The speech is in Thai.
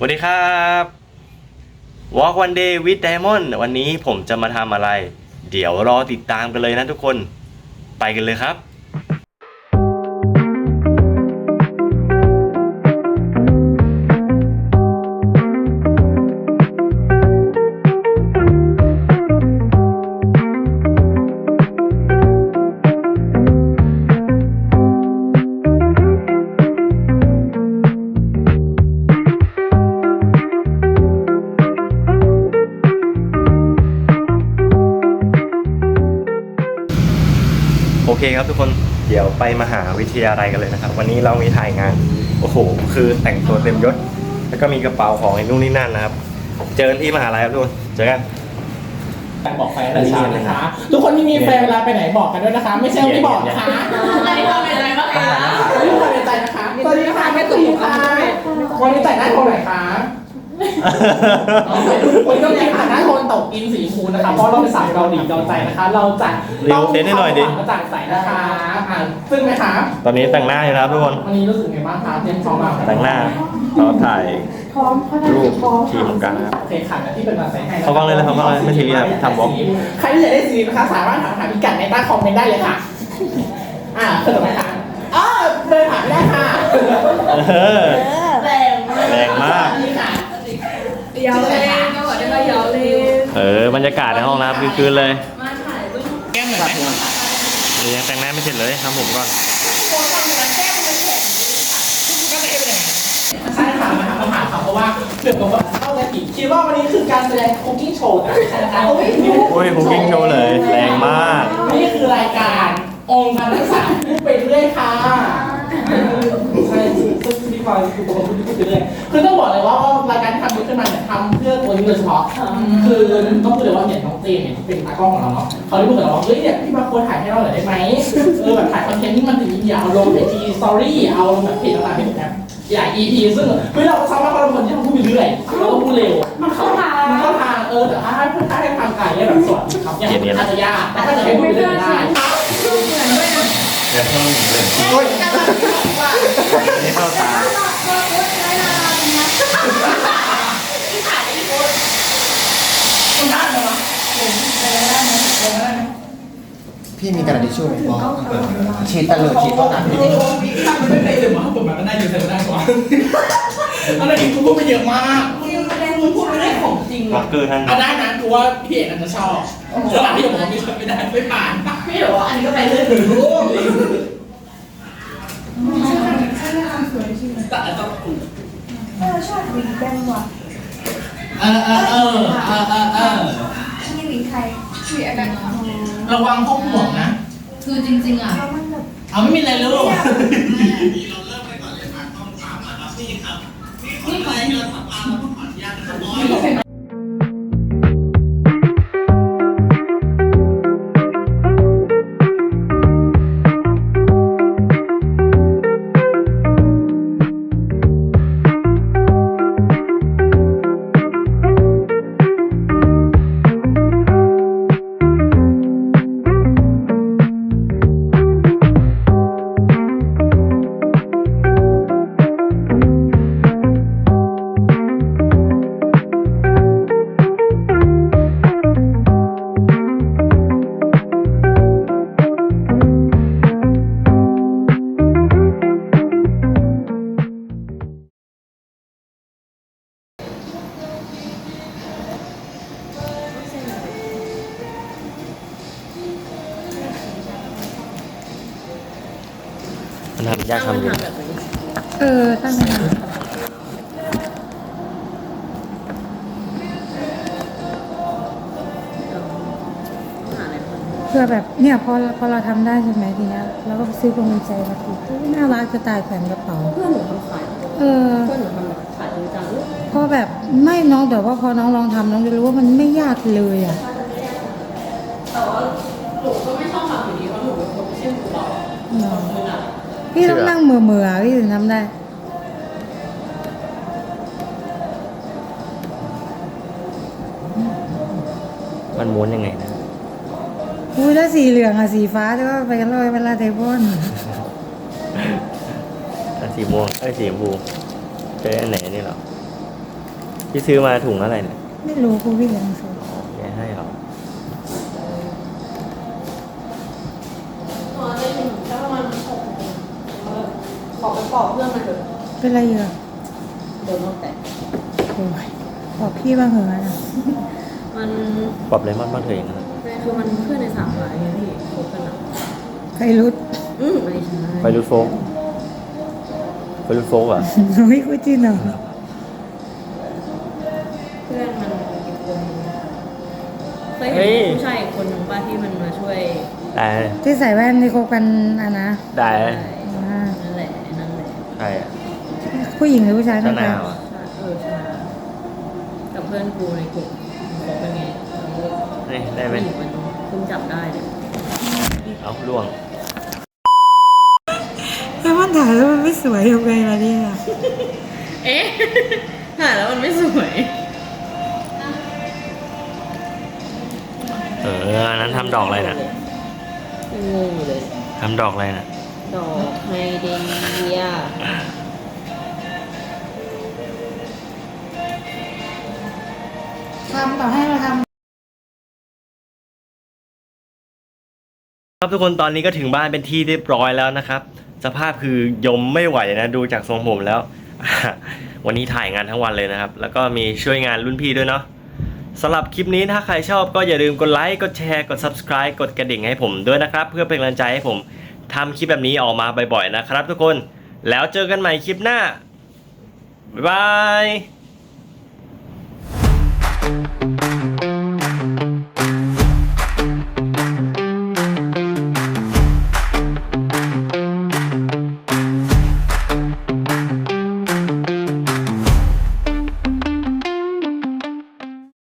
สวัสดีครับ Walk One Day with Diamond วันนี้ผมจะมาทำอะไร เดี๋ยวรอติดตามกันเลยนะทุกคน ไปกันเลยครับ เคครับทุกคนเดี๋ยวไปมหาวิทยาลัยกันเลยนะครับ วันนี้เรามีถ่ายงานโอ้โหคือแต่งตัวเต็มยศ แล้วก็มีกระเป๋าของไอ้นู่นนี่นั่นนะครับ เจอกันที่มหาลัยครับทุกคนเจอกันการบอกแฟนแต่เช้านะคะ ทุกคนที่มีแฟนเวลาไปไหนบอกกันด้วยนะคะ ไม่ใช่ไม่บอกนะคะอะไรทำอะไรบ้างคะไม่รู้ความในใจนะคะสวัสดีค่ะแม่ตุ๋มค่ะวันนี้แต่งหน้าโทนไหนคะ วันนี้ต้องแต่งหน้าโทนตกอินสีชมพูนะคะ เพราะเราเป็นสาวเกาหลีเกาใจนะคะ เราจะเร็วเซ็นให้หน่อยดิ กระจ่างใสนะคะอ่าซึ่งไหมคะตอนนี้แต่งหน้าอยู่นะครับทุกคน วันนี้รู้สึกไงบ้างคะเตรียมพร้อมมากแต่งหน้าเราถ่าย พร้อมเขาได้รูปพร้อมทีมกันนะครับ โอเคค่ะงั้นที่เป็นมาใส่ให้นะเขาฟังเลยเลยเขาฟังเลยไม่ทีนี้ครับทำบล็อก ใครที่อยากได้สีนะคะ สามารถถามหาพิกัดในใต้คอมเมนต์ได้เลยค่ะ อ่าเสนอไหมคะอ๋อเดินผ่านไม่ได้ค่ะ เออ แรงมาก แรงมาก นี่ค่ะ ยาวเลยก็บอกได้ว่ายาวเลยเออบรรยากาศในห้องน้ำคือคืนเลยมาถ่ายรูปแก้มหน่อยไหมเดี๋ยวยังแต่งหน้าไม่เสร็จเลยทำผมก่อนใช่ค่ะมาถามคำถามค่ะเพราะว่าเกี่ยวกับว่าเข้าใจผิดคิดว่าวันนี้คือการแสดงคุกกิ้งโชว์ใช่ไหมคะโอ้ยคุกกิ้งโชว์เลยแรงมาก นี่คือรายการองค์การรักษาพูดไปเรื่อยค่ะใช่ ซึ่งพิธีกรคือตัวพูดพูดไปเรื่อยคือต้องบอกเลยว่ารายการที่ทำนี้ขึ้นมาเนี่ยทำเพื่อตัวนี้โดยเฉพาะ คือต้องพูดเลยว่าเนี่ยน้องเจมเนี่ยที่เป็นตากล้องของเราเนาะเขาได้พูดกับเราว่าเฮ้ยเนี่ยพี่มาควรถ่ายให้เราหน่อยได้ไหมเออแบบถ่ายคอนเทนต์ที่มันถึงอย่าเอาลงไอจีสตอรี่เอาลงแบบเพจต่างๆให้ถูกแบบอย่า EP ซึ่งเฮ้ยเราก็ซ้ำมากเพราะเราเป็นคนที่ทำพูดไปเรื่อยเราก็พูดเร็วมันเข้าทางมันเข้าทางเออแต่ถ้าให้ถ้าให้ทางไกลเนี่ยแบบสดครับอย่างอาจจะยากแต่ถ้าจะให้พูดไปเรื่อยได้เดี๋ยวต้องเลยโอ้ยนี่เข้าตา คุณได้ไหมวะพี่มีกระดาษทิชชู่ไหมบอกฉีดตะเลิดฉีดเท่านั้นโอ้ยทำไม่ได้เลยว่าผมมันได้อยู่แต่ไม่ได้กว่าอันนั้นอีกกูพูดไปเยอะมากมึงพูดไม่ได้ของจริงบล็อกเกอร์ท่านเอาได้นะกูว่าพี่เอกอาจจะชอบระหว่างที่ผมบอกว่าไม่ได้ไม่ผ่านพี่บอกว่าอันนี้ก็ไปเรื่อยแต่ต้องเออชอบหวีแก้มว่ะ เออเออเออเออเออเออนี่หวีใครหวีอะไรอ๋อระวังพวกห่วงนะ คือจริงๆอะแล้วมันแบบเอาไม่มีอะไรลูกมัน ทำยากทำอยู่เออตั้งนานเพื่อแบบเนี่ยพอพอเราทำได้ใช่ไหมทีเนี้ยเราก็ไปซื้อพวงกุญแจมาติดเฮ้ยน่ารักจะตายแขวนกระเป๋าเพื่อนหนูทำขายเออเพื่อนหนูทำแบบขายจริงจังเพราะแบบไม่น้องแต่ว่าพอน้องลองทำน้องจะรู้ว่ามันไม่ยากเลยอะแต่ว่าหนูก็ไม่ชอบทำอยู่ดีเพราะหนูเป็นคนไม่ใช่หนูหรอกเนาะ พี่ต้องนั่งเมื่อเมื่อๆพี่ถึงทำได้ มันม้วนยังไงนะ อุ้ยแล้วสีเหลืองอะสีฟ้าแต่ว่าไปกันเลยเวลาเทปอนอันสีม่วงไอ้ยสีชมพูเจออันไหนนี่เหรอ พี่ซื้อมาถุงอะไรเนี่ย ไม่รู้ครูพี่เลี้ยงซื้อ แกให้เหรอ นอนได้ถึงแค่ประมาณหกโมง ขอไปปอกเพื่อนมาเถอะเป็นไรเยอะเดี๋ยวมันแตกโอ้ยบอกพี่บ้างเหรอะนะมันปรับเลมอนบ้างเถอะอย่างนั้นอะคือมันเพื่อนในสามรายไงพี่คบกันอะใครรู้อืมไม่ใช่ไฟรูดโฟกไฟรูดโฟกอะ ไม่คุยจริงเหรอเพื่อนมันอีกคนนึงเคยเห็นผู้ชายอีกคนหนึ่งป้าที่มันมาช่วย ได้ ที่ใส่แว่นที่คบกันอะนะได้อ่านั่นแหละนั่ นแหละใช่อะผู้หญิงหรือผู้ชายก็นั่นหแหนาละวอะใช่เออใช่กับเพื่อนกูในกลุ่มเขาเป็นไงนี่ได้ไหมผู้ญิงมันเพิ่งจับได้เนี่ยเอาล่วงแล้วมันถ่ายแล้วมันไม่สวยยังไงล่ะเนี่ยเอ๊ะหาแล้วมันไม่สวย เอออันนั้นทำดอกอะไรน่ะยังงงอยู่เลยทำดอกอะไรน่ะ ดอกไฮเดรเนียทำต่อให้เราทำครับทุกคนตอนนี้ก็ถึงบ้านเป็นที่เรียบร้อยแล้วนะครับ สภาพคือยมไม่ไหวนะดูจากทรงผมแล้ว วันนี้ถ่ายงานทั้งวันเลยนะครับ แล้วก็มีช่วยงานรุ่นพี่ด้วยเนาะสำหรับคลิปนี้ถ้าใครชอบก็อย่าลืมกดไลค์ กดแชร์ กด subscribe กดกระดิ่งให้ผมด้วยนะครับ เพื่อเป็นกำลังใจให้ผม ทำคลิปแบบนี้ออกมาบ่อยๆนะครับทุกคน แล้วเจอกันใหม่คลิปหน้า บ๊ายบาย